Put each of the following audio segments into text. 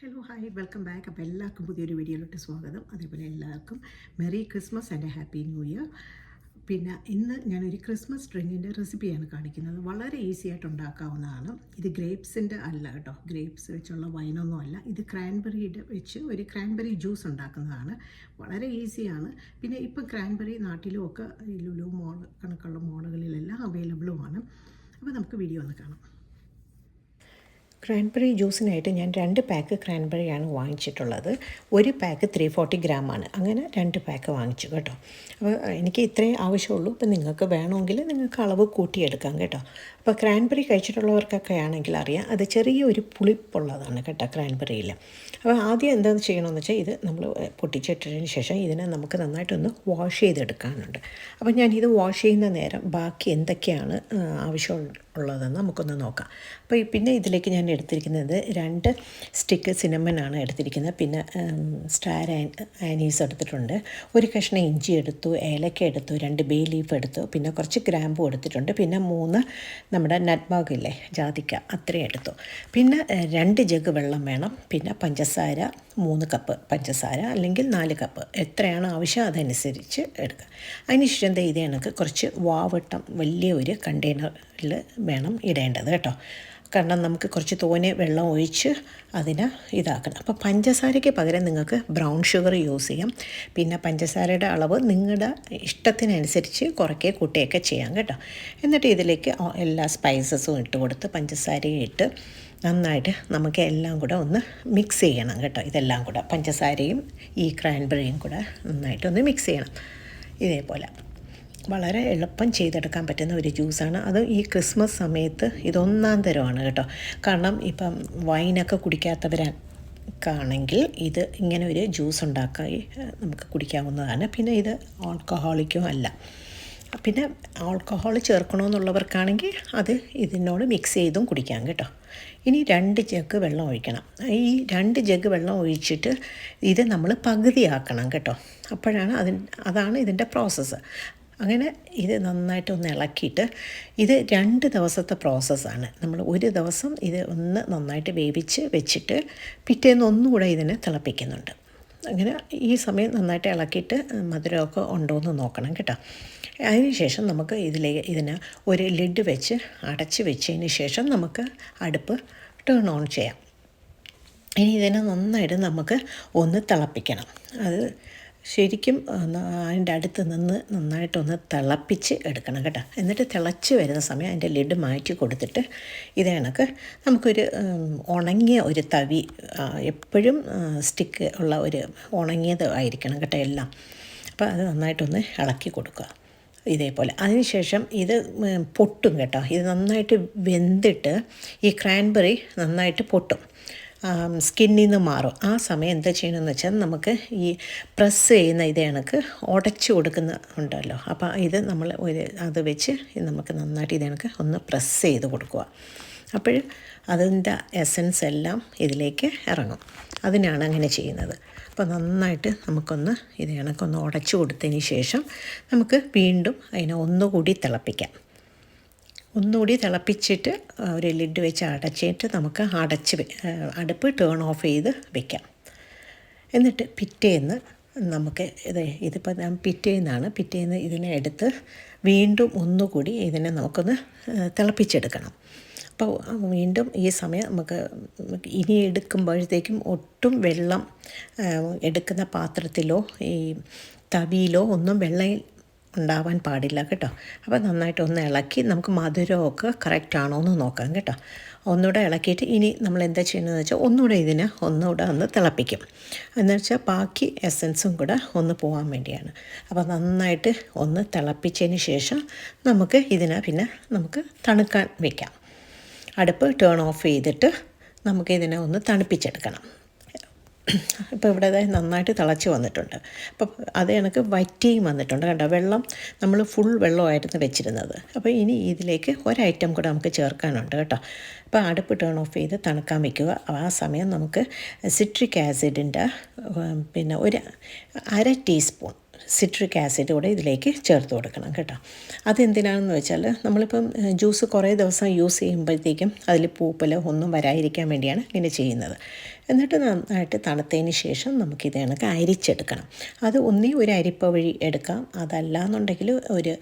Hello hi welcome back അപ്പോൾ എല്ലാവർക്കും പുതിയൊരു വീഡിയോയിലോട്ട് സ്വാഗതം. അതേപോലെ എല്ലാവർക്കും merry Christmas and happy new year പിന്നെ ഇന്ന് ഞാനൊരു ക്രിസ്മസ് ഡ്രിങ്കിന്റെ റെസിപ്പിയാണ് കാണിക്കുന്നത്. വളരെ ഈസി ആയിട്ട് ഉണ്ടാക്കാവുന്നതാണ്. ഇത് ഗ്രേപ്സിന്റെ അല്ല കേട്ടോ. ഗ്രേപ്സ് വെച്ചുള്ള വൈനൊന്നും അല്ല. ഇത് ക്രാൻബെറിയുടെ വെച്ച് ഒരു ക്രാൻബെറി ജ്യൂസ് ഉണ്ടാക്കുന്നതാണ്. വളരെ ഈസിയാണ് പിന്നെ ഇപ്പം ക്രാൻബെറി നാട്ടിലും ഒക്കെ ലുലു മോൾ കണക്കുള്ള മോളുകളിലെല്ലാം അവൈലബിളുമാണ് അപ്പോൾ നമുക്ക് വീഡിയോ ഒന്ന് കാണാം. ക്രാൻബെറി ജ്യൂസിനായിട്ട് ഞാൻ രണ്ട് പാക്ക് ക്രാൻബെറിയാണ് വാങ്ങിച്ചിട്ടുള്ളത്. ഒരു പാക്ക് ത്രീ ഫോർട്ടി ഗ്രാമാണ് അങ്ങനെ രണ്ട് പാക്ക് വാങ്ങിച്ചു കേട്ടോ. അപ്പോൾ എനിക്ക് ഇത്രയും ആവശ്യമുള്ളൂ. അപ്പോൾ നിങ്ങൾക്ക് വേണമെങ്കിൽ നിങ്ങൾക്ക് അളവ് കൂട്ടിയെടുക്കാം കേട്ടോ. അപ്പോൾ ക്രാൻബെറി കഴിച്ചിട്ടുള്ളവർക്കൊക്കെ ആണെങ്കിൽ അറിയാം അത് ചെറിയൊരു പുളിപ്പുള്ളതാണ് കേട്ടോ ക്രാൻബെറിയിൽ അപ്പോൾ ആദ്യം എന്താണെന്ന് ചെയ്യണമെന്ന് വെച്ചാൽ ഇത് നമ്മൾ പൊട്ടിച്ചിട്ടതിന് ശേഷം ഇതിനെ നമുക്ക് നന്നായിട്ടൊന്ന് വാഷ് ചെയ്തെടുക്കാനുണ്ട്. അപ്പോൾ ഞാൻ ഇത് വാഷ് ചെയ്യുന്ന നേരം ബാക്കി എന്തൊക്കെയാണ് ആവശ്യമുള്ളതെന്ന് നമുക്കൊന്ന് നോക്കാം. അപ്പോൾ പിന്നെ ഇതിലേക്ക് ഞാൻ എടുത്തിരിക്കുന്നത്. രണ്ട് സ്റ്റിക്ക് സിനമനാണ് എടുത്തിരിക്കുന്നത്. പിന്നെ സ്റ്റാർ ആനീസ് എടുത്തിട്ടുണ്ട്. ഒരു കഷ്ണം ഇഞ്ചി എടുത്തു ഏലക്ക എടുത്തു രണ്ട് ബേ ലീഫ് എടുത്തു പിന്നെ കുറച്ച് ഗ്രാമ്പും എടുത്തിട്ടുണ്ട്. പിന്നെ മൂന്ന് നമ്മുടെ നട്ട്ബാഗ് ജാതിക്ക അത്രയും എടുത്തു. പിന്നെ രണ്ട് ജഗ് വെള്ളം വേണം. പിന്നെ പഞ്ചസാര മൂന്ന് കപ്പ് പഞ്ചസാര അല്ലെങ്കിൽ നാല് കപ്പ് എത്രയാണ് ആവശ്യം അതനുസരിച്ച് എടുക്കുക. അതിനുശേഷം ഇതേ കണക്ക് കുറച്ച് വാവട്ടം വലിയ ഒരു കണ്ടെയ്നറിൽ വേണം ഇടേണ്ടത് കേട്ടോ. കാരണം നമുക്ക് കുറച്ച് തോനെ വെള്ളം ഒഴിച്ച് അതിനെ ഇതാക്കണം. അപ്പോൾ പഞ്ചസാരയ്ക്ക് പകരം നിങ്ങൾക്ക് ബ്രൗൺ ഷുഗർ യൂസ് ചെയ്യാം. പിന്നെ പഞ്ചസാരയുടെ അളവ് നിങ്ങളുടെ ഇഷ്ടത്തിനനുസരിച്ച് കുറയ്ക്കുക കൂട്ടുകയൊക്കെ ചെയ്യാം കേട്ടോ. എന്നിട്ട് ഇതിലേക്ക് എല്ലാ സ്പൈസസും ഇട്ട് കൊടുത്ത് പഞ്ചസാരയും ഇട്ട് നന്നായിട്ട് നമുക്ക് എല്ലാം കൂടെ ഒന്ന് മിക്സ് ചെയ്യണം കേട്ടോ. ഇതെല്ലാം കൂടെ പഞ്ചസാരയും ഈ ക്രാൻബെറിയും കൂടെ നന്നായിട്ട് ഒന്ന് മിക്സ് ചെയ്യണം. ഇതേപോലെ. വളരെ എളുപ്പം ചെയ്തെടുക്കാൻ പറ്റുന്ന ഒരു ജ്യൂസാണ്. അത് ഈ ക്രിസ്മസ് സമയത്ത് ഇതൊന്നാം തരമാണ് കേട്ടോ. കാരണം ഇപ്പം വൈനൊക്കെ കുടിക്കാത്തവരാണെങ്കിൽ ഇത് ഇങ്ങനെ ഒരു ജ്യൂസ് ഉണ്ടാക്കി നമുക്ക് കുടിക്കാവുന്നതാണ്. പിന്നെ ഇത് ആൾക്കഹോളിക്കും അല്ല. പിന്നെ ആൾക്കഹോൾ ചേർക്കണമെന്നുള്ളവർക്കാണെങ്കിൽ അത് ഇതിനോട് മിക്സ് ചെയ്തും കുടിക്കാം കേട്ടോ. ഇനി രണ്ട് ജഗ് വെള്ളം ഒഴിക്കണം. ഈ രണ്ട് ജഗ് വെള്ളം ഒഴിച്ചിട്ട് ഇത് നമ്മൾ പകുതിയാക്കണം കേട്ടോ. അപ്പോഴാണ് അതിന് അതാണ് ഇതിന്റെ പ്രോസസ്സ്. അങ്ങനെ ഇത് നന്നായിട്ടൊന്ന് ഇളക്കിയിട്ട് ഇത് രണ്ട് ദിവസത്തെ പ്രോസസ്സാണ്. നമ്മൾ ഒരു ദിവസം ഇത് ഒന്ന് നന്നായിട്ട് വേവിച്ച് വെച്ചിട്ട് പിറ്റേന്ന് ഒന്നുകൂടെ ഇതിനെ തിളപ്പിക്കുന്നുണ്ട്. അങ്ങനെ ഈ സമയം നന്നായിട്ട് ഇളക്കിയിട്ട് മധുരമൊക്കെ ഉണ്ടോ എന്ന് നോക്കണം കേട്ടോ. അതിനുശേഷം നമുക്ക് ഇതിലേക്ക് ഇതിന് ഒരു ലിഡ് വെച്ച് അടച്ച് വെച്ചതിന് ശേഷം നമുക്ക് അടുപ്പ് ടേൺ ഓൺ ചെയ്യാം. ഇനി ഇതിനെ നന്നായിട്ട് നമുക്ക് ഒന്ന് തിളപ്പിക്കണം. അത് ശരിക്കും അതിന്റെ അടുത്ത് നിന്ന് നന്നായിട്ടൊന്ന് തിളപ്പിച്ച് എടുക്കണം കേട്ടോ. എന്നിട്ട് തിളച്ച് വരുന്ന സമയം അതിന്റെ ലിഡ് മാറ്റി കൊടുത്തിട്ട് ഇതേ കണക്ക് നമുക്കൊരു ഉണങ്ങിയ ഒരു തവി എപ്പോഴും സ്റ്റിക്ക് ഉള്ള ഒരു ഉണങ്ങിയത് ആയിരിക്കണം കേട്ടോ എല്ലാം. അപ്പോൾ അത് നന്നായിട്ടൊന്ന് ഇളക്കി കൊടുക്കുക ഇതേപോലെ. അതിനുശേഷം ഇത് പൊട്ടും കേട്ടോ. ഇത് നന്നായിട്ട് വെന്തിട്ട് ഈ ക്രാൻബെറി നന്നായിട്ട് പൊട്ടും. സ്കിന്നിൽ നിന്ന് മാറും. ആ സമയം എന്താ ചെയ്യണമെന്ന് വെച്ചാൽ നമുക്ക് ഈ പ്രസ് ചെയ്യുന്ന ഇത് കണക്ക് ഉടച്ചു കൊടുക്കുന്ന ഉണ്ടല്ലോ. അപ്പോൾ ഇത് നമ്മൾ ഒരു അത് വെച്ച് നമുക്ക് നന്നായിട്ട് ഇത് കണക്ക് ഒന്ന് പ്രസ് ചെയ്ത് കൊടുക്കുക. അപ്പോൾ അതിന്റെ എസൻസ് എല്ലാം ഇതിലേക്ക് ഇറങ്ങും. അതിനാണ് അങ്ങനെ ചെയ്യുന്നത്. അപ്പോൾ നന്നായിട്ട് നമുക്കൊന്ന് ഇത് കണക്കൊന്ന് ഉടച്ചു കൊടുത്തതിന് ശേഷം നമുക്ക് വീണ്ടും അതിനെ ഒന്നുകൂടി തിളപ്പിക്കാം. ഒന്നുകൂടി തിളപ്പിച്ചിട്ട് ഒരു ലിഡ് വെച്ച് അടച്ചിട്ട് നമുക്ക് അടച്ച് അടുപ്പ് ടേൺ ഓഫ് ചെയ്ത് വെക്കാം. എന്നിട്ട് പിറ്റേന്ന് നമുക്ക് ഇത് ഇതിപ്പോൾ ഞാൻ പിറ്റേന്നാണ്. പിറ്റേന്ന് ഇതിനെ എടുത്ത് വീണ്ടും ഒന്നുകൂടി ഇതിനെ നമുക്കൊന്ന് തിളപ്പിച്ചെടുക്കണം. അപ്പോൾ വീണ്ടും ഈ സമയം നമുക്ക് ഇനി എടുക്കുമ്പോഴത്തേക്കും ഒട്ടും വെള്ളം എടുക്കുന്ന പാത്രത്തിലോ ഈ തവിയിലോ ഒന്നും വെള്ളം ഉണ്ടാവാൻ പാടില്ല കേട്ടോ. അപ്പോൾ നന്നായിട്ട് ഒന്ന് ഇളക്കി നമുക്ക് മധുരമൊക്കെ കറക്റ്റ് ആണോ എന്ന് നോക്കാം കേട്ടോ. ഒന്നുകൂടെ ഇളക്കിയിട്ട് ഇനി നമ്മൾ എന്താ ചെയ്യുന്നതെന്ന് വെച്ചാൽ ഒന്നുകൂടെ ഇതിനെ ഒന്നുകൂടെ ഒന്ന് തിളപ്പിക്കും. എന്ന് വെച്ചാൽ ബാക്കി എസൻസും കൂടെ ഒന്ന് പോകാൻ വേണ്ടിയാണ്. അപ്പോൾ നന്നായിട്ട് ഒന്ന് തിളപ്പിച്ചതിന് ശേഷം നമുക്ക് ഇതിനെ പിന്നെ നമുക്ക് തണുക്കാൻ വയ്ക്കാം അടുപ്പ് ടേൺ ഓഫ് ചെയ്തിട്ട് നമുക്ക് ഇതിനെ ഒന്ന് തണുപ്പിച്ചെടുക്കണം. ഇപ്പോൾ ഇവിടെ നന്നായിട്ട് തിളച്ച് വന്നിട്ടുണ്ട്. അപ്പോൾ അത് കണക്ക് വറ്റിയും വന്നിട്ടുണ്ട് കണ്ടോ? വെള്ളം നമ്മൾ ഫുൾ വെള്ളമായിരുന്നു വെച്ചിരുന്നത്. അപ്പോൾ ഇനി ഇതിലേക്ക് ഒരൈറ്റം കൂടെ നമുക്ക് ചേർക്കാനുണ്ട് കേട്ടോ. അപ്പോൾ അടുപ്പ് ടേൺ ഓഫ് ചെയ്ത് തണുക്കാൻ വെക്കുക. ആ സമയം നമുക്ക് സിട്രിക് ആസിഡിന്റെ പിന്നെ ഒരു അര ടീസ്പൂൺ സിട്രിക് ആസിഡ് കൂടെ ഇതിലേക്ക് ചേർത്ത് കൊടുക്കണം കേട്ടോ. അതെന്തിനാണെന്ന് വെച്ചാൽ നമ്മളിപ്പം ജ്യൂസ് കുറേ ദിവസം യൂസ് ചെയ്യുമ്പോഴത്തേക്കും അതിൽ പൂപ്പലോ ഒന്നും വരാതിരിക്കാൻ വേണ്ടിയാണ് ഇങ്ങനെ ചെയ്യുന്നത്. എന്നിട്ട് നന്നായിട്ട് തണുത്തതിന് ശേഷം നമുക്കിത് കണക്ക് അരിച്ചെടുക്കണം. അത് ഒന്നേ ഒരു അരിപ്പ വഴി എടുക്കാം. അതല്ല എന്നുണ്ടെങ്കിൽ ഒരു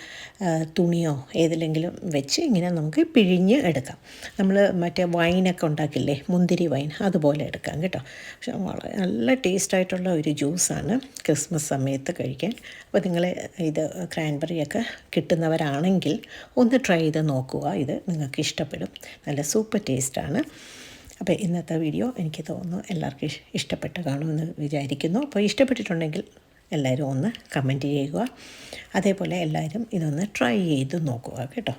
തുണിയോ ഏതിലെങ്കിലും വെച്ച് ഇങ്ങനെ നമുക്ക് പിഴിഞ്ഞ് എടുക്കാം. നമ്മൾ മറ്റേ വൈനൊക്കെ ഉണ്ടാക്കില്ലേ? മുന്തിരി വൈൻ അതുപോലെ എടുക്കാം കേട്ടോ. പക്ഷെ വളരെ നല്ല ടേസ്റ്റായിട്ടുള്ള ഒരു ജ്യൂസാണ് ക്രിസ്മസ് സമയത്ത് കഴിക്കാൻ. അപ്പോൾ നിങ്ങൾ ഇത് ക്രാൻബെറിയൊക്കെ കിട്ടുന്നവരാണെങ്കിൽ ഒന്ന് ട്രൈ ചെയ്ത് നോക്കുക. ഇത് നിങ്ങൾക്ക് ഇഷ്ടപ്പെടും. നല്ല സൂപ്പർ ടേസ്റ്റാണ്. അപ്പോൾ ഇന്നത്തെ വീഡിയോ എനിക്ക് തോന്നുന്നു എല്ലാവർക്കും ഇഷ്- ഇഷ്ടപ്പെട്ട് കാണുമെന്ന് വിചാരിക്കുന്നു. അപ്പോൾ ഇഷ്ടപ്പെട്ടിട്ടുണ്ടെങ്കിൽ എല്ലാവരും ഒന്ന് കമന്റ് ചെയ്യുക. അതേപോലെ എല്ലാവരും ഇതൊന്ന് ട്രൈ ചെയ്ത് നോക്കുക കേട്ടോ.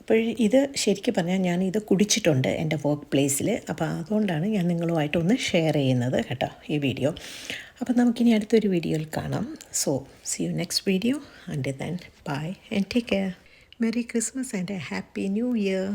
അപ്പോൾ ഇത് ശരിക്കും പറഞ്ഞാൽ ഞാൻ ഇത് കുടിച്ചിട്ടുണ്ട് എന്റെ വർക്ക് പ്ലേസിൽ അപ്പോൾ അതുകൊണ്ടാണ് ഞാൻ നിങ്ങളുമായിട്ടൊന്ന് ഷെയർ ചെയ്യുന്നത് കേട്ടോ ഈ വീഡിയോ. അപ്പോൾ നമുക്കിനി അടുത്തൊരു വീഡിയോയിൽ കാണാം. So see you next video and then bye and take care merry Christmas and a happy new year